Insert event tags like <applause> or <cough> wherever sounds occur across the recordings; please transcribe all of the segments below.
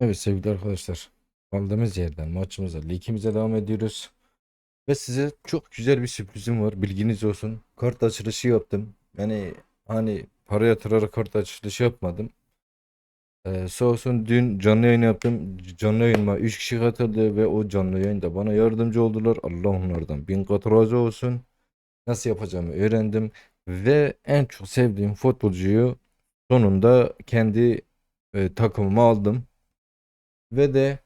Evet sevgili arkadaşlar. Kaldığımız yerden maçımıza, ligimize devam ediyoruz. Ve size çok güzel bir sürprizim var. Bilginiz olsun. Kart açılışı yaptım. Yani hani para yatırarak kart açılışı yapmadım. Ee, sağ olsun dün canlı yayın yaptım. Canlı yayınıma 3 kişi katıldı ve o canlı yayında bana yardımcı oldular. Allah onlardan bin kat razı olsun. Nasıl yapacağımı öğrendim. Ve en çok sevdiğim futbolcuyu sonunda kendi e, takımıma aldım. Ve de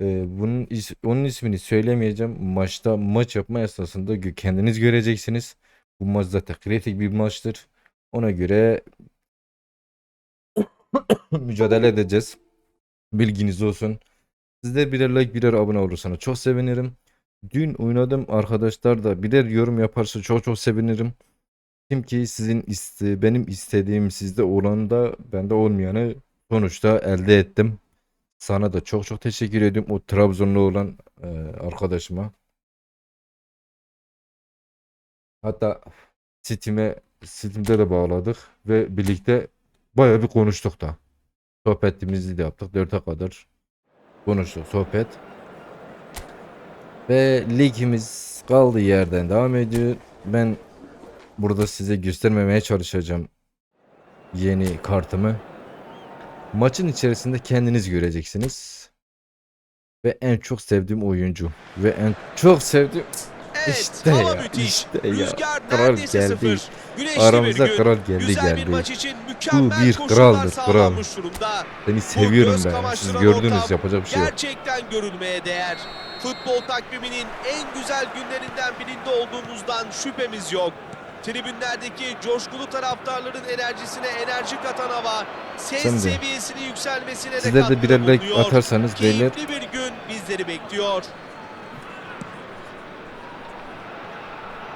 e, bunun is- onun ismini söylemeyeceğim. Maçta maç yapma esnasında kendiniz göreceksiniz. Bu maç zaten kritik bir maçtır. Ona göre <coughs> mücadele edeceğiz. Bilginiz olsun. Siz de birer like birer abone olursanız çok sevinirim. Dün oynadım arkadaşlar da birer yorum yaparsa çok çok sevinirim. Kim ki sizin iste benim istediğim sizde olan da bende olmayanı sonuçta elde ettim. Sana da çok çok teşekkür ediyorum o Trabzonlu olan e, arkadaşıma. Hatta Steam'e Steam'de de bağladık ve birlikte bayağı bir konuştuk da. Sohbetimizi de yaptık. 4'e kadar konuştuk sohbet. Ve ligimiz kaldığı yerden devam ediyor. Ben burada size göstermemeye çalışacağım yeni kartımı. Maçın içerisinde kendiniz göreceksiniz. Ve en çok sevdiğim oyuncu. Ve en çok sevdiğim Evet, İşte hava ya, müthiş. işte ya. Rüzgar Kral geldi. sıfır. Güneşli aramıza bir kral geldi Güzel bir geldi. maç için mükemmel bir kraldır, kral. durumda. Seni seviyorum ben. Siz gördünüz yapacak bir şey yok. Gerçekten görülmeye değer. Futbol takviminin en güzel günlerinden birinde olduğumuzdan şüphemiz yok. Tribünlerdeki coşkulu taraftarların enerjisine enerji katan hava, ses Şimdi, seviyesini yükselmesine de Sizler de birer like atarsanız beyler Keyifli bir gün bizleri bekliyor.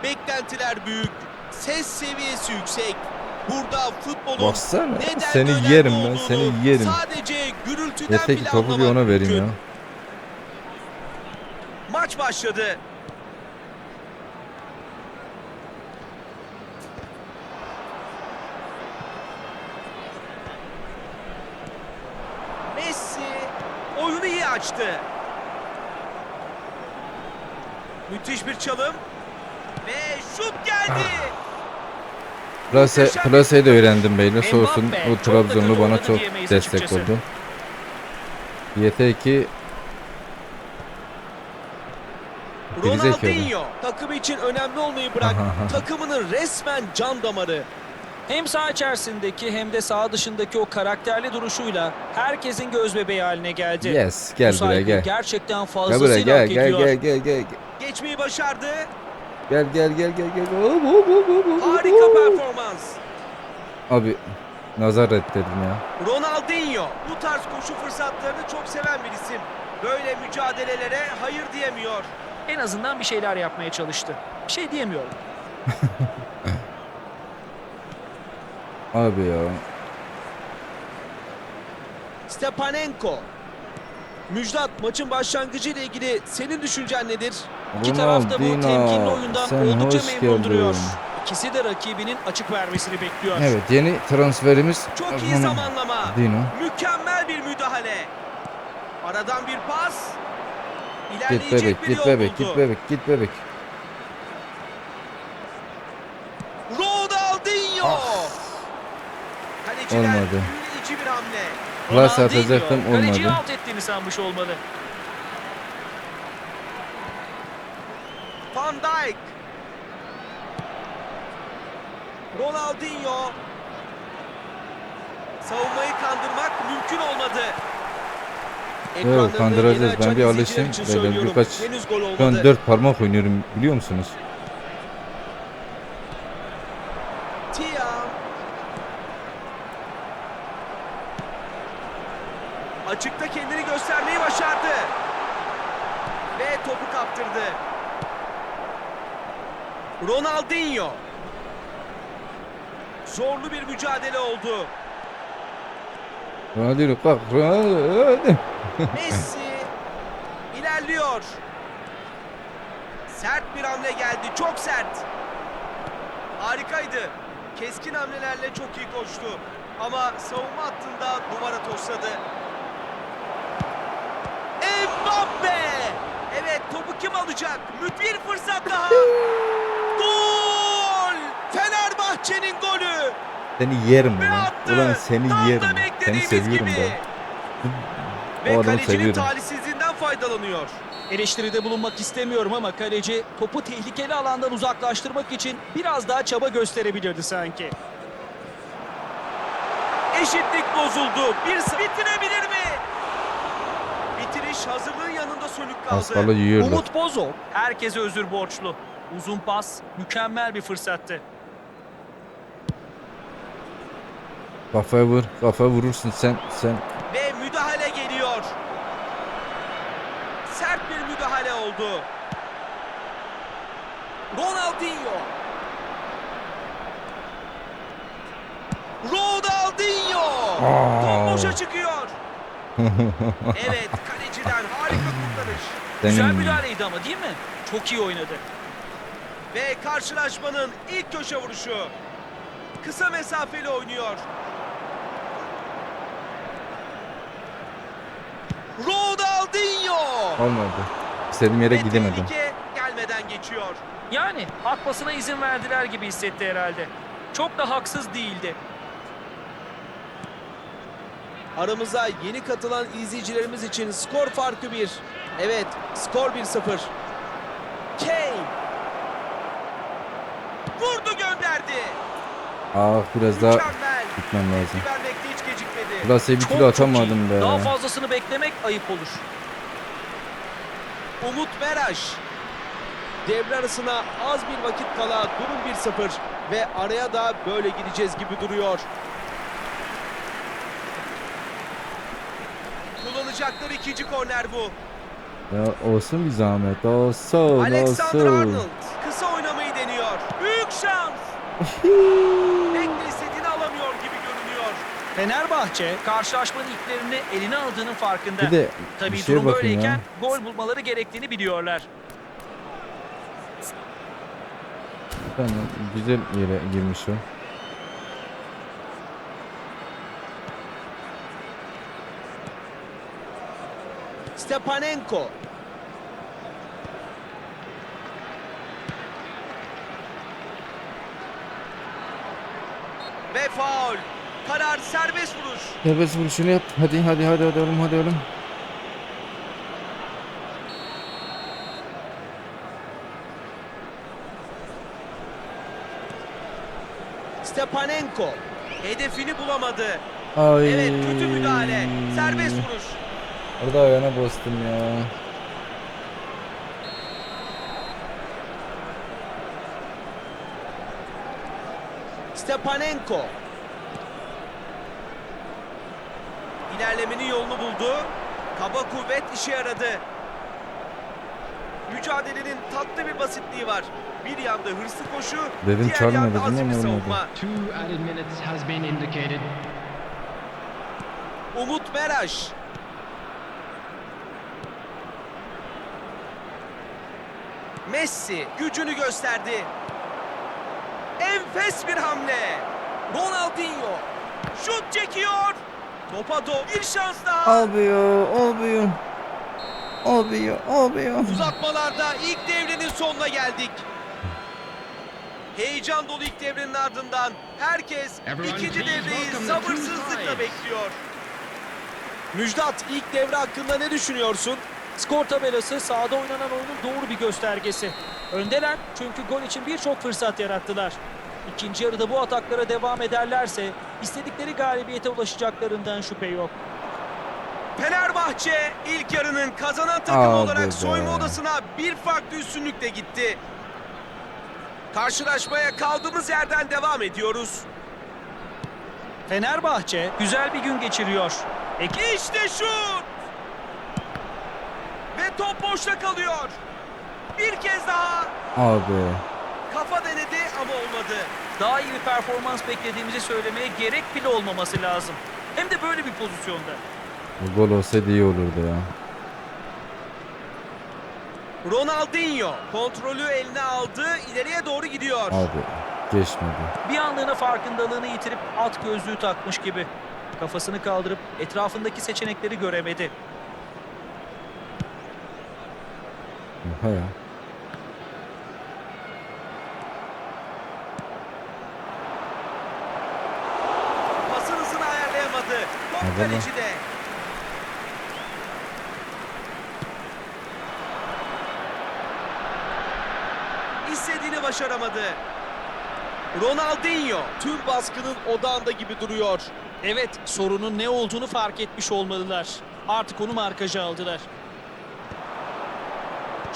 Beklentiler büyük, ses seviyesi yüksek. Burada futbolun baksana neden seni yerim ben olduğunu seni yerim. Sadece gürültüden Yeter ki topu bir ona vereyim mümkün. ya. Maç başladı. Messi oyunu iyi açtı. Müthiş bir çalım. Ve şut geldi. Plase, plaseyi de öğrendim beyler çok da Trabzonlu bana çok destek açıkçası. oldu. Yeter ki. Ronaldinho takım için önemli olmayı bırak. takımının resmen can damarı. Hem saha içerisindeki hem de saha dışındaki o karakterli duruşuyla herkesin gözbebeği haline geldi. yes Bu gel buraya saygıyı gel. gerçekten Gel buraya fazlasıyla gel gel ediyor. gel gel gel. Geçmeyi başardı. Gel gel gel gel gel. Hop, hop, hop, hop, hop, Harika performans. Abi nazar ettirdim ya. Ronaldinho bu tarz koşu fırsatlarını çok seven bir isim. Böyle mücadelelere hayır diyemiyor. En azından bir şeyler yapmaya çalıştı. Bir şey diyemiyorum. <laughs> Abi ya. Stepanenko. Müjdat maçın başlangıcı ile ilgili senin düşüncen nedir? İki taraf da bu temkinli Ronaldinho, oyundan sen oldukça memnun duruyor. İkisi de rakibinin açık vermesini bekliyor. Evet yeni transferimiz Çok iyi zamanlama. Dino. Mükemmel bir müdahale. Aradan bir pas. Git İlerleyecek bebek bir git bebek git bebek git bebek. Ronaldinho. Ah. Olmadı. büyüleyici bir hamle. Plus Ronaldinho, atacaktım Kaleciyi olmadı. alt ettiğini sanmış olmalı. Van Dijk. Ronaldinho. Savunmayı kandırmak mümkün olmadı. Ekranlarını kandıracağız. Ben bir alışayım. Böyle birkaç- an dört parmak oynuyorum biliyor musunuz? Açıkta kendini göstermeyi başardı. Ve topu kaptırdı. Ronaldinho. Zorlu bir mücadele oldu. Ronaldinho. Ronaldinho. Messi ilerliyor. Sert bir hamle geldi. Çok sert. Harikaydı. Keskin hamlelerle çok iyi koştu. Ama savunma hattında duvara tosladı. Topu kim alacak? Müt bir fırsat daha. Gol! Fenerbahçe'nin golü. Seni yerim Ve ulan. attı. Ulan seni Tam yerim. Seni beklediğimiz seviyorum gibi. ben. Ve O adamı kalecinin seviyorum. talihsizliğinden faydalanıyor. Eleştiride bulunmak istemiyorum ama kaleci topu tehlikeli alandan uzaklaştırmak için biraz daha çaba gösterebilirdi sanki. Eşitlik bozuldu. Bir bitirebilir mi? Hazırlığın yanında sönük kaldı. Yiyorlar. Umut Bozok herkese özür borçlu. Uzun pas mükemmel bir fırsattı. Kafaya vur. Kafaya vurursun sen. Sen. Ve müdahale geliyor. Sert bir müdahale oldu. Ronaldinho. Ronaldinho. Top boşa çıkıyor. <laughs> evet kaleciden harika kurtarış. Güzel müdahaleydi ama değil mi? Çok iyi oynadı. Ve karşılaşmanın ilk köşe vuruşu. Kısa mesafeli oynuyor. Ronaldinho. Olmadı. İstediğim yere Ve gidemedim. tehlike gelmeden geçiyor. Yani atmasına izin verdiler gibi hissetti herhalde. Çok da haksız değildi. Aramıza yeni katılan izleyicilerimiz için skor farkı 1. Evet, skor 1-0. Kane. Vurdu gönderdi. Ah biraz daha Mükemmel. gitmem lazım. Vermekte hiç gecikmedi. Ulan bir çok atamadım be. Daha fazlasını beklemek ayıp olur. Umut Meraş. Devre arasına az bir vakit kala durum 1-0 ve araya da böyle gideceğiz gibi duruyor. Kullanacakları ikinci korner bu. Ya olsun bir zahmet. Olsun Alexander olsun. Arnold kısa oynamayı deniyor. Büyük şans. <laughs> Pek de istediğini alamıyor gibi görünüyor. Fenerbahçe karşılaşmanın ilklerini eline aldığının farkında. Bir de Tabii bir şeye durum böyleyken ya. gol bulmaları gerektiğini biliyorlar. Tamam, güzel yere girmiş o. Stepanenko. Ve faul. Karar serbest vuruş. Serbest vuruşunu yap. Hadi hadi hadi hadi oğlum hadi oğlum. Stepanenko. Hedefini bulamadı. Ay. Evet kötü müdahale. Serbest vuruş. Orada ayağına bastım ya. Stepanenko. İlerlemenin yolunu buldu. Kaba kuvvet işe yaradı. Mücadelenin tatlı bir basitliği var. Bir yanda hırslı koşu, Dedim diğer yanda dedim azimli olmadı. savunma. Two added minutes has been indicated. Umut Meraş. Messi gücünü gösterdi. Enfes bir hamle. Ronaldinho şut çekiyor. Topa doğru bir şans daha. Olmuyor, olmuyor. Olmuyor, olmuyor. Uzatmalarda ilk devrenin sonuna geldik. Heyecan dolu ilk devrenin ardından herkes Everyone ikinci devreyi sabırsızlıkla bekliyor. Müjdat ilk devre hakkında ne düşünüyorsun? Skor tabelası sahada oynanan oyunun doğru bir göstergesi. Öndeler çünkü gol için birçok fırsat yarattılar. İkinci yarıda bu ataklara devam ederlerse istedikleri galibiyete ulaşacaklarından şüphe yok. Fenerbahçe ilk yarının kazanan takımı Abi olarak be. soyunma odasına bir farklı üstünlükle gitti. Karşılaşmaya kaldığımız yerden devam ediyoruz. Fenerbahçe güzel bir gün geçiriyor. Ek- İşte şut! Top boşta kalıyor. Bir kez daha Abi. kafa denedi ama olmadı. Daha iyi bir performans beklediğimizi söylemeye gerek bile olmaması lazım. Hem de böyle bir pozisyonda. Bu gol olsaydı iyi olurdu ya. Ronaldinho kontrolü eline aldı, ileriye doğru gidiyor. Abi. Geçmedi. Bir anlığına farkındalığını yitirip at gözlüğü takmış gibi. Kafasını kaldırıp etrafındaki seçenekleri göremedi. Oha ya. Pasın hızını ayarlayamadı. Top Hadi lan. kalecide. İstediğini başaramadı. Ronaldinho tüm baskının odağında gibi duruyor. Evet, sorunun ne olduğunu fark etmiş olmalılar. Artık onu markaja aldılar.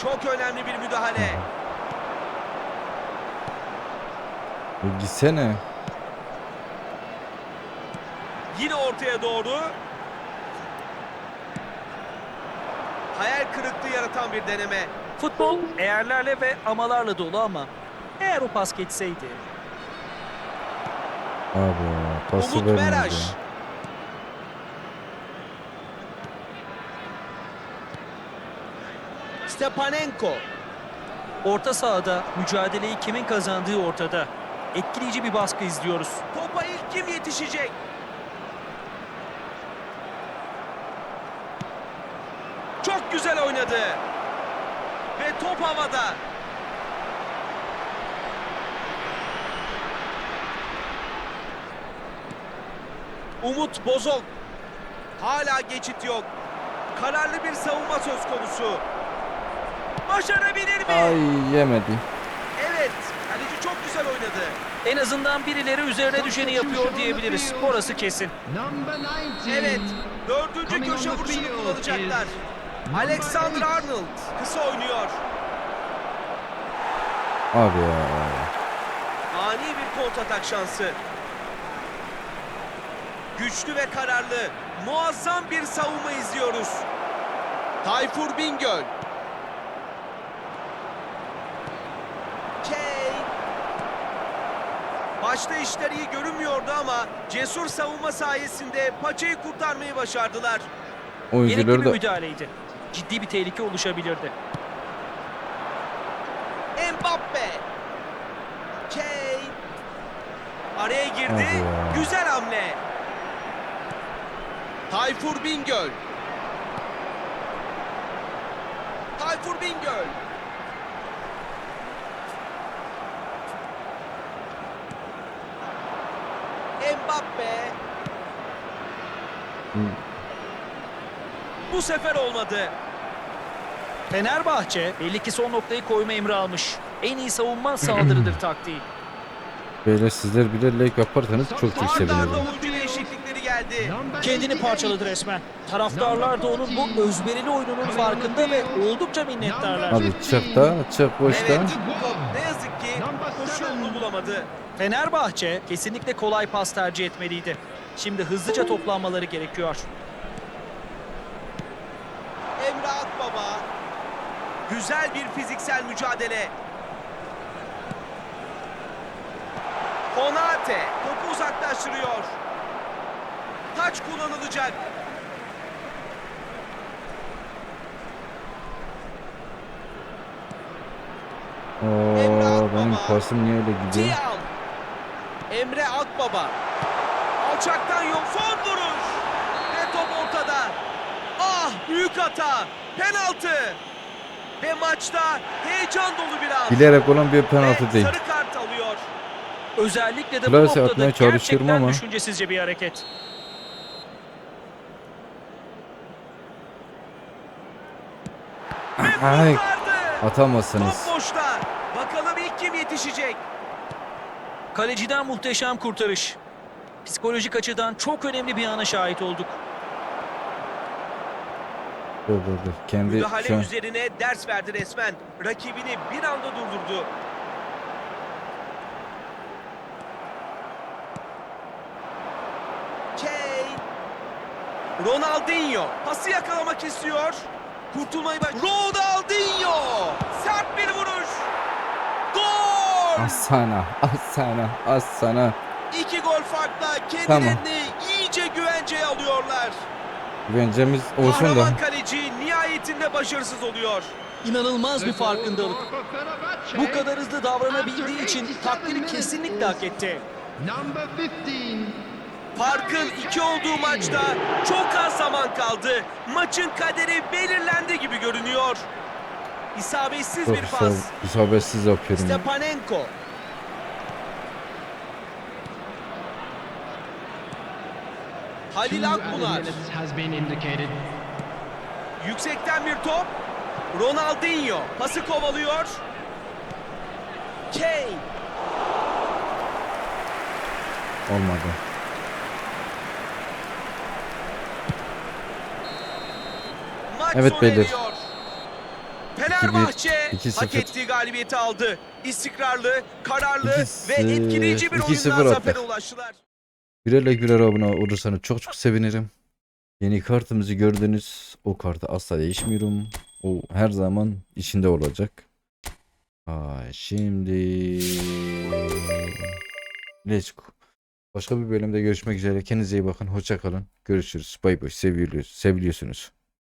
Çok önemli bir müdahale. E, gitsene. Yine ortaya doğru. Hayal kırıklığı yaratan bir deneme. Futbol eğerlerle ve amalarla dolu ama eğer o pas geçseydi. Abi. Pası Umut vermedi Meraş. Stepanenko. Orta sahada mücadeleyi kimin kazandığı ortada. Etkileyici bir baskı izliyoruz. Topa ilk kim yetişecek? Çok güzel oynadı. Ve top havada. Umut Bozok. Hala geçit yok. Kararlı bir savunma söz konusu. Başarabilir mi? Ay yemedi. Evet. Kaleci çok güzel oynadı. En azından birileri üzerine düşeni yapıyor diyebiliriz. Orası kesin. Number 19. Evet. Dördüncü köşe vuruşunu kullanacaklar. Alexander. Arnold kısa oynuyor. Abi ya. Ani bir kontratak şansı. Güçlü ve kararlı, muazzam bir savunma izliyoruz. Tayfur Bingöl. Kane. Başta işler iyi görünmüyordu ama cesur savunma sayesinde paçayı kurtarmayı başardılar. Gerekli Oyuncuları bir da müdahaleydi. Ciddi bir tehlike oluşabilirdi. Mbappe. Kane. Araya girdi. Hadi ya. Güzel hamle. Tayfur Bingöl. Tayfur Bingöl. Mbappe. Hı. Bu sefer olmadı. Fenerbahçe belli ki son noktayı koyma emri almış. En iyi savunma saldırıdır <clears throat> taktiği. böyle sizler bile like yaparsanız çok çok sevinirim. oyuncu değişiklikleri geldi. Number Kendini 88. parçaladı resmen. Taraftarlar da onun bu özverili oyununun farkında ve oldukça minnettarlar. Abi çık da çık boşta. Evet, ne yazık ki koşu yolunu bulamadı. Fenerbahçe kesinlikle kolay pas tercih etmeliydi. Şimdi hızlıca toplanmaları gerekiyor. Emre Akbaba. Güzel bir fiziksel mücadele. Konate topu uzaklaştırıyor. Taç kullanılacak. Oo benim pasım niye öyle gidiyor? Tiam. Emre Akbaba. Alçaktan yol. Son vuruş. Ve top ortada. Ah büyük hata. Penaltı. Ve maçta heyecan dolu bir an. Bilerek olan bir Ve penaltı değil. Sarı kart alıyor. Özellikle de bu Klase noktada gerçekten ama. düşüncesizce bir hareket. Ve Ay, atamazsınız. Top boşta. Bakalım ilk kim yetişecek? Kaleciden muhteşem kurtarış. Psikolojik açıdan çok önemli bir ana şahit olduk. Dur dur dur. Kendi Müdahale şu an üzerine ders verdi resmen. Rakibini bir anda durdurdu. Kane. Ronaldinho pası yakalamak istiyor. Kurtulmayı baş... Ronaldinho! Sert bir vuruş. Gol! az sana, az sana, az sana. İki gol farkla Tamam. kendilerini iyice güvenceye alıyorlar. Güvencemiz olsun da. Kahraman kaleci nihayetinde başarısız oluyor. İnanılmaz bir farkındalık. Bu kadar hızlı davranabildiği için takdiri kesinlikle hak etti. Number 15. Farkın iki olduğu maçta çok az zaman kaldı. Maçın kaderi belirlendi gibi görünüyor. İsabetsiz Çok bir isab- pas. isabetsiz yapıyorum. ya. Stepanenko. Halil Akbunar. minutes has been indicated. Yüksekten bir top. Ronaldinho pası kovalıyor. Kane. Olmadı. Maç Evet eriyor. Fenerbahçe 2-1, hak 2-0. ettiği galibiyeti aldı. İstikrarlı, kararlı İkisi- ve etkileyici bir 2-0 oyunla zafere ulaştılar. Birerle birer abone olursanız çok çok sevinirim. Yeni kartımızı gördünüz. O kartı asla değişmiyorum. O her zaman içinde olacak. Ay, şimdi Let's go. Başka bir bölümde görüşmek üzere. Kendinize iyi bakın. Hoşça kalın. Görüşürüz. Bay bay. Seviliyorsunuz.